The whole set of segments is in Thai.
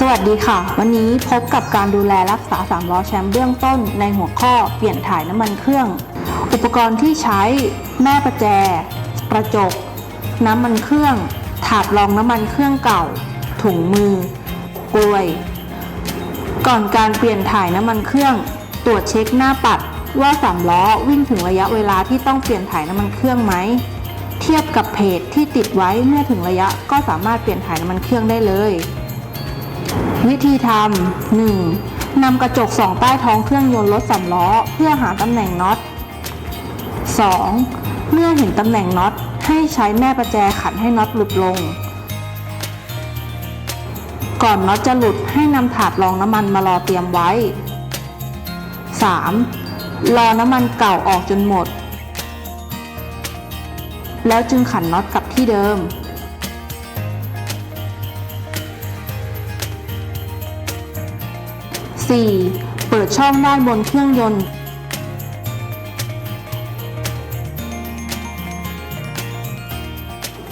สวัสดีค่ะ วันนี้พบกับการดูแลรักษาสามล้อแชมป์เบื้องต้นในหัวข้อเปลี่ยนถ่ายน้ำมันเครื่อง อุปกรณ์ที่ใช้ แม่ประแจ กระจก น้ำมันเครื่อง ถาดรองน้ำมันเครื่องเก่า ถุงมือกลวย ก่อนการเปลี่ยนถ่ายน้ำมันเครื่อง ตรวจเช็คหน้าปัด ว่าสามล้อวิ่งถึงระยะเวลาที่ต้องเปลี่ยนถ่ายน้ำมันเครื่องไหม เทียบกับเพจที่ติดไว้เมื่อถึงระยะก็สามารถเปลี่ยนถ่ายน้ำมันเครื่องได้เลย วิธีทำ 1. นำกระจกสองใต้ท้องเครื่องยนต์รถสามล้อ เพื่อหาตำแหน่งน็อต 2. เมื่อเห็นตำแหน่งน็อต ให้ใช้แม่ประแจขันให้น็อตหลุดลง ก่อนน็อตจะหลุดให้นำถาดรองน้ำมันมารอเตรียมไว้ 3. รอน้ำมันเก่าออกจนหมด แล้วจึงขันน็อตกลับที่เดิม 4. เปิดช่องด้านบนเครื่องยนต์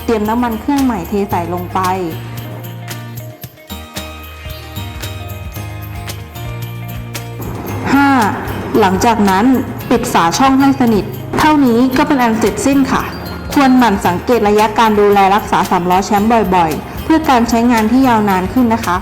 เตรียมน้ำมันเครื่องใหม่เทใส่ลงไป 5. หลังจากนั้นปิดฝาช่องให้สนิท เท่านี้ก็เป็นอันเสร็จสิ้นค่ะ ควรหมั่นสังเกตระยะการดูแลรักษาสามล้อแชมป์บ่อยๆ เพื่อการใช้งานที่ยาวนานขึ้นนะคะ